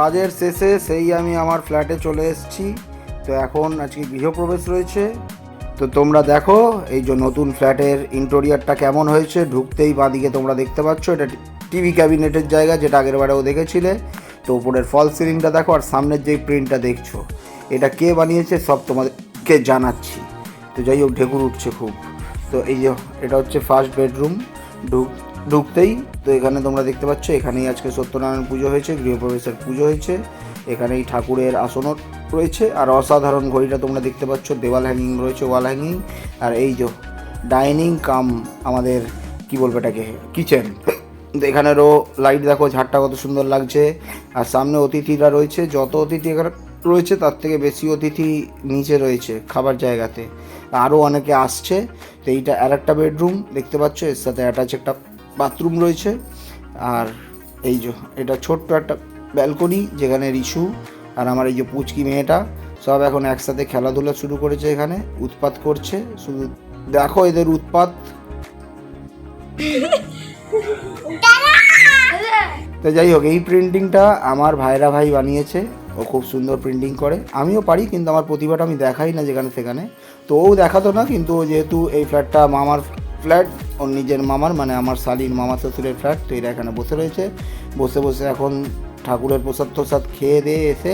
কাজের শেষে সেই আমি আমার ফ্ল্যাটে চলে এসেছি। তো এখন আজকে গৃহপ্রবেশ রয়েছে। তো তোমরা দেখো, এই যে নতুন ফ্ল্যাটের ইন্টেরিয়ারটা কেমন হয়েছে, ঢুকতেই বাঁদিকে তোমরা দেখতে পাচ্ছ, এটা টিভি ক্যাবিনেটের জায়গা, যেটা আগের বারেও দেখেছিলে। তো উপরের ফল সিলিংটা দেখো, আর সামনের যেই প্রিন্টটা দেখছ, এটা কে বানিয়েছে সব তোমাদেরকে জানাচ্ছি। তো যাই হোক, ঢেকুর উঠছে খুব। তো এই যে, এটা হচ্ছে ফার্স্ট বেডরুম ঢুক ঢুকতেই তো এখানে তোমরা দেখতে পাচ্ছ, এখানেই আজকে সত্যনারায়ণ পুজো হয়েছে, গৃহপ্রবেশের পুজো হয়েছে। এখানেই ঠাকুরের আসনও রয়েছে আর অসাধারণ ঘড়িটা তোমরা দেখতে পাচ্ছ, দেওয়াল হ্যাঙ্গিং রয়েছে ওয়াল হ্যাঙ্গিং আর এই যে ডাইনিং কাম আমাদের, কি বলব এটাকে কিচেন এখানেরও লাইট দেখো, ঝাড়টা কত সুন্দর লাগছে। আর সামনে অতিথিরা রয়েছে, যত অতিথি এখানে রয়েছে, তার থেকে বেশি অতিথি নিচে রয়েছে খাবার জায়গাতে। আরও অনেকে আসছে, তো এইটা আর একটা বেডরুম দেখতে পাচ্ছ, এর সাথে অ্যাটাচ একটা বাথরুম রয়েছে। আর এই যে, এটা ছোট্ট একটা ব্যালকনি যেখানে রিশু আর আমার এই যে পুচকি মেয়েটা সব এখন একসাথে খেলাধুলা শুরু করেছে এখানে, উৎপাত করছে। শুধু দেখো এদের উৎপাত। তো যাই হোক, এই প্রিন্টিংটা আমার ভাইরা ভাই বানিয়েছে। ও খুব সুন্দর প্রিন্টিং করে। আমিও পারি, কিন্তু আমার প্রতিভাটা আমি দেখাই না যেখানে সেখানে। তো ও দেখাতো না, কিন্তু যেহেতু এই ফ্ল্যাটটা মামার ফ্ল্যাট, ওর নিজের মামার মানে আমার শালির মামা শ্বশুরের ফ্ল্যাট, তো এরা এখানে বসে রয়েছে। বসে বসে এখন ঠাকুরের প্রসাদ প্রসাদ খেয়ে দিয়ে এসে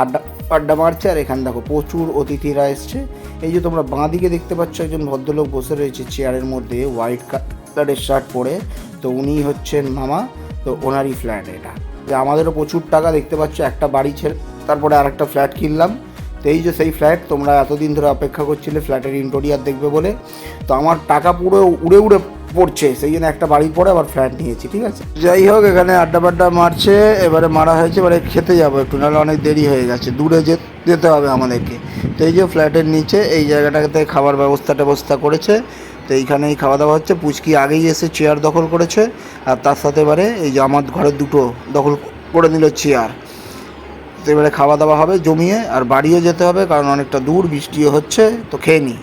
আড্ডা আড্ডা মারছে, আর এখানে দেখো প্রচুর অতিথিরা এসছে। এই যে তোমরা বাঁ দিকে দেখতে পাচ্ছ একজন ভদ্রলোক বসে রয়েছে চেয়ারের মধ্যে, হোয়াইট কালারের শার্ট পরে। তো উনি হচ্ছেন মামা, তো ওনারই ফ্ল্যাট এটা। যে আমাদেরও প্রচুর টাকা দেখতে পাচ্ছ, একটা বাড়ি ছেড়ে, তারপরে আর একটা ফ্ল্যাট কিনলাম। তো এই যে সেই ফ্ল্যাট তোমরা এতদিন ধরে অপেক্ষা করছিলে ফ্ল্যাটের ইন্টেরিয়ার দেখবে বলে। তো আমার টাকা পুরো উড়ে উড়ে পড়ছে, সেই জন্য একটা বাড়ির পরে আবার ফ্ল্যাট নিয়েছি, ঠিক আছে? যাই হোক, এখানে আড্ডা বাড্ডা মারছে, এবারে মারা হয়েছে, এবারে খেতে যাব একটু, নাহলে অনেক দেরি হয়ে গেছে, দূরে যেতে হবে আমাদেরকে। তো এই যে ফ্ল্যাটের নিচে, এই জায়গাটাতে খাবার ব্যবস্থা ট্যবস্থা করেছে, তো এইখানেই খাওয়া দাওয়া হচ্ছে। পুচকি আগেই এসে চেয়ার দখল করেছে, আর তার সাথে এবারে এই যে আমার ঘরের দুটো দখল করে নিল চেয়ার এবারে খাওয়া দাওয়া হবে, জমিয়ে আর বাড়িও যেতে হবে, কারণ অনেকটা দূর, বৃষ্টিও হচ্ছে, তো খেয়ে নিই।